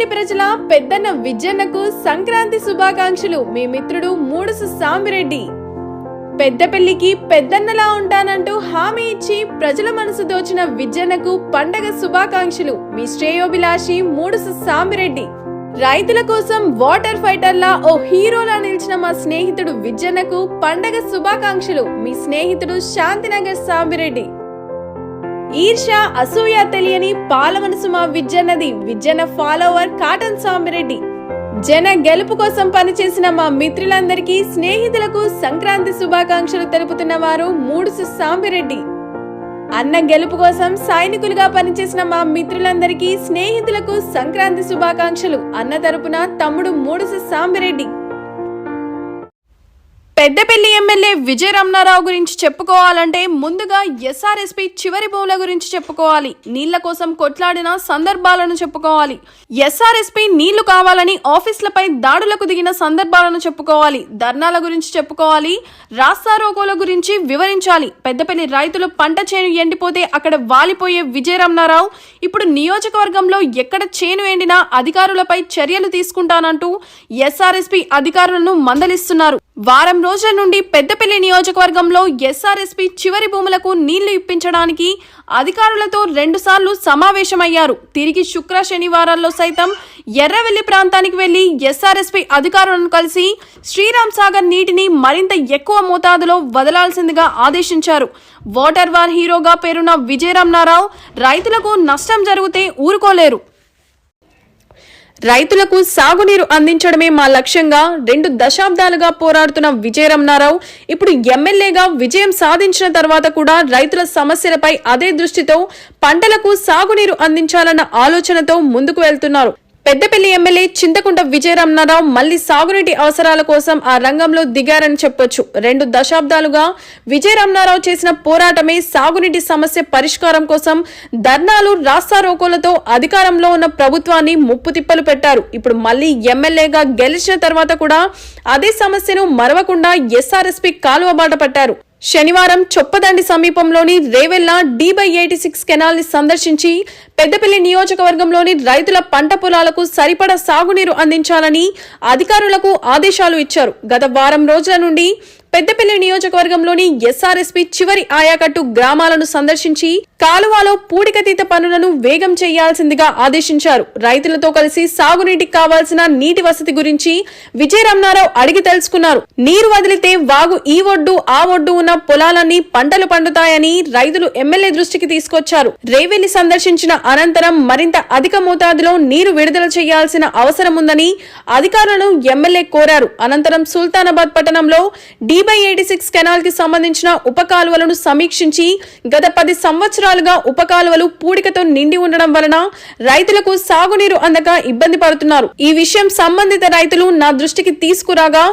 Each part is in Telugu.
పెద్దపల్లి ప్రజల పెద్దన్న విజయన్నకు సంక్రాంతి శుభాకాంక్షలు. మీ మిత్రుడు మూడుసు సామిరెడ్డి. పెద్దపల్లికి పెద్దన్నలా ఉంటానంటూ హామీ ఇచ్చి ప్రజల మనసు దోచిన విజయన్నకు పండగ శుభాకాంక్షలు. మీ శ్రేయోభిలాషి మూడుసు సామిరెడ్డి. రైతుల కోసం వాటర్ ఫైటర్లా ఓ హీరోలా నిలిచిన మా స్నేహితుడు విజయన్నకు పండగ శుభాకాంక్షలు. మీ స్నేహితుడు శాంతినగర్ సామిరెడ్డి. ఈర్ష అసూయ తెలియని పాలమనసు మా విజ్జన్నది విజ్జన ఫాలోవర్ కాటన్ సామిరెడ్డి జన గెలుపు కోసం పనిచేసిన మా మిత్రులందరికీ స్నేహితులకు సంక్రాంతి శుభాకాంక్షలు తెలుపుతున్న వారు మూడుసు సాంబిరెడ్డి అన్న గెలుపు కోసం సైనికులుగా పనిచేసిన మా మిత్రులందరికీ స్నేహితులకు సంక్రాంతి శుభాకాంక్షలు. అన్న తరపున తమ్ముడు మూడుసు సాంబిరెడ్డి పెద్దపల్లి ఎమ్మెల్యే విజయ రమణారావు గురించి చెప్పుకోవాలంటే ముందుగా ఎస్ఆర్ఎస్పి చివరి భూముల గురించి చెప్పుకోవాలి. నీళ్ళ కోసం కొట్లాడిన సందర్భాలను చెప్పుకోవాలి. ఎస్ఆర్ఎస్పి నీళ్ళు కావాలని ఆఫీసులపై దాడులకు దిగిన సందర్భాలను చెప్పుకోవాలి. ధర్నాల గురించి చెప్పుకోవాలి. రాస్తారోకోల గురించి వివరించాలి. పెద్దపల్లి రైతులు పంట చేను ఎండిపోతే అక్కడ వాలిపోయే విజయ రమణారావు ఇప్పుడు నియోజకవర్గంలో ఎక్కడ చేను ఎండినా అధికారులపై చర్యలు తీసుకుంటానంటూ ఎస్ఆర్ఎస్పి అధికారులను మందలిస్తున్నారు. వారం రోజుల నుండి పెద్దపల్లి నియోజకవర్గంలో ఎస్ఆర్ఎస్పి చివరి భూములకు నీళ్ళు ఇప్పించడానికి అధికారులతో రెండుసార్లు సమావేశమయ్యారు. తిరిగి శుక్ర శనివారాల్లో సైతం ఎర్రవెల్లి ప్రాంతానికి వెళ్ళి ఎస్ఆర్ఎస్పి అధికారులను కలిసి శ్రీరామ్ సాగర్ నీటిని మరింత ఎక్కువ మోతాదులో వదలాల్సిందిగా ఆదేశించారు. వాటర్ వార్ హీరోగా పేరున్న విజయరామనారావు రైతులకు నష్టం జరిగితే ఊరుకోలేరు. రైతులకు సాగునీరు అందించడమే మా లక్ష్యంగా రెండు దశాబ్దాలుగా పోరాడుతున్న విజయరమణారావు. ఇప్పుడు ఎమ్మెల్యేగా విజయం సాధించిన తర్వాత కూడా రైతుల సమస్యలపై అదే దృష్టితో పంటలకు సాగునీరు అందించాలన్న ఆలోచనతో ముందుకు వెళ్తున్నారు. పెద్దపల్లి ఎమ్మెల్యే చింతకుంట విజయరమణారావు మళ్ళీ సాగునీటి అవసరాల కోసం ఆ రంగంలో దిగారని చెప్పొచ్చు. రెండు దశాబ్దాలుగా విజయరమణారావు చేసిన పోరాటమే సాగునీటి సమస్య పరిష్కారం కోసం ధర్నాలు రాస్తారోకోలతో అధికారంలో ఉన్న ప్రభుత్వాన్ని ముప్పు తిప్పలు పెట్టారు. ఇప్పుడు మళ్ళీ ఎమ్మెల్యేగా గెలిచిన తర్వాత కూడా అదే సమస్యను మరవకుండా ఎస్ఆర్ఎస్పీ కాలువ బాట పట్టారు. శనివారం చొప్పదండి సమీపంలోని Revella D by eighty six కెనాల్ని సందర్శించి పెద్దపల్లి నియోజకవర్గంలోని రైతుల పంట పొలాలకు సరిపడా సాగునీరు అందించాలని అధికారులకు ఆదేశాలు ఇచ్చారు. గత వారం రోజుల నుండి పెద్దపల్లి నియోజకవర్గంలోని ఎస్ఆర్ఎస్పీ చివరి ఆయాకట్టు గ్రామాలను సందర్శించి కాలువలో పూడికతీత పనులను వేగం చేయాల్సిందిగా ఆదేశించారు. రైతులతో కలిసి సాగునీటికి కావాల్సిన నీటి వసతి గురించి విజయరమణారావు అడిగి తెలుసుకున్నారు. నీరు వదిలితే వాగు ఈ ఒడ్డు ఆ ఒడ్డు ఉన్న పొలాలన్నీ పంటలు పండుతాయని రైతులు ఎమ్మెల్యే దృష్టికి తీసుకొచ్చారు. రేవెల్లి సందర్శించిన అనంతరం మరింత అధిక మోతాదులో నీరు విడుదల చేయాల్సిన అవసరం ఉందని అధికారులను ఎమ్మెల్యే కోరారు. అనంతరం సుల్తానాబాద్ పట్టణంలో డి బై ఎయిటీ సిక్స్ కెనాల్కి సంబంధించిన ఉప కాలువలను సమీక్షించి గత పది సంవత్సరాలుగా ఉప కాలువలు పూడికతో నిండి ఉండడం వలన రైతులకు సాగునీరు అందక ఇబ్బంది పడుతున్నారు. ఈ విషయం సంబంధిత రైతులు నా దృష్టికి తీసుకురాగా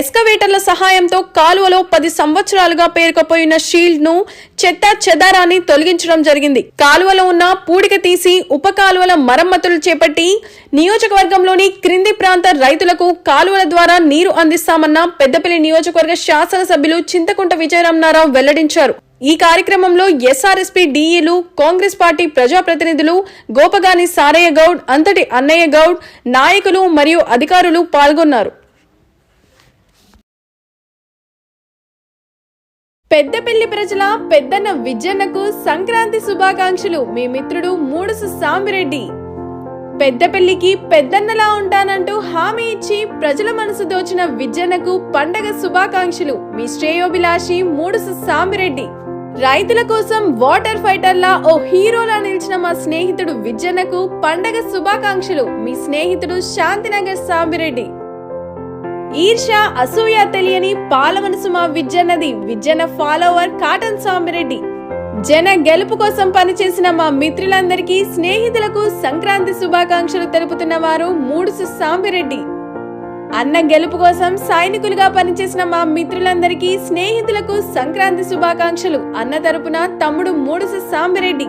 ఎస్కవేటర్ల సహాయంతో కాలువలో పది సంవత్సరాలుగా పేరుకపోయిన షీల్డ్ను చెత్త చెదారాన్ని తొలగించడం జరిగింది. కాలువలో ఉన్న పూడిక తీసి ఉప కాలువల మరమ్మతులు చేపట్టి నియోజకవర్గంలోని క్రింది ప్రాంత రైతులకు కాలువల ద్వారా నీరు అందిస్తామన్న పెద్దపల్లి నియోజకవర్గ శాసనసభ్యులు చింతకుంట విజయరామనారావు వెల్లడించారు. ఈ కార్యక్రమంలో ఎస్ఆర్ఎస్పీ డిఈలు కాంగ్రెస్ పార్టీ ప్రజాప్రతినిధులు గోపగాని సారయ్య గౌడ్ అంతటి అన్నయ్య గౌడ్ నాయకులు మరియు అధికారులు పాల్గొన్నారు. పెద్దపల్లి ప్రజల పెద్దన్న విజయన్నకు సంక్రాంతి శుభాకాంక్షలు. మీ మిత్రుడు మూడుసు సామిరెడ్డి. పెద్దపల్లికి పెద్దన్నలా ఉంటానంటూ హామీ ఇచ్చి ప్రజల మనసు దోచిన విజయన్నకు పండగ శుభాకాంక్షలు. మీ శ్రేయోభిలాషి మూడుసు సామిరెడ్డి. రైతుల కోసం వాటర్ ఫైటర్లా ఓ హీరోలా నిలిచిన మా స్నేహితుడు విజయన్నకు పండగ శుభాకాంక్షలు. మీ స్నేహితుడు శాంతినగర్ సామిరెడ్డి. ఈర్ష అసూయ తెలియని పాలమనసు మా విజ్జన్నది విజ్జన ఫాలోవర్ కాటన్ సామిరెడ్డి జన గెలుపు కోసం పనిచేసిన మా మిత్రులందరికీ స్నేహితులకు సంక్రాంతి శుభాకాంక్షలు తెలుపుతున్న వారు మూడుసు సాంబిరెడ్డి అన్న గెలుపు కోసం సైనికులుగా పనిచేసిన మా మిత్రులందరికీ స్నేహితులకు సంక్రాంతి శుభాకాంక్షలు. అన్న తరపున తమ్ముడు మూడుసు సాంబిరెడ్డి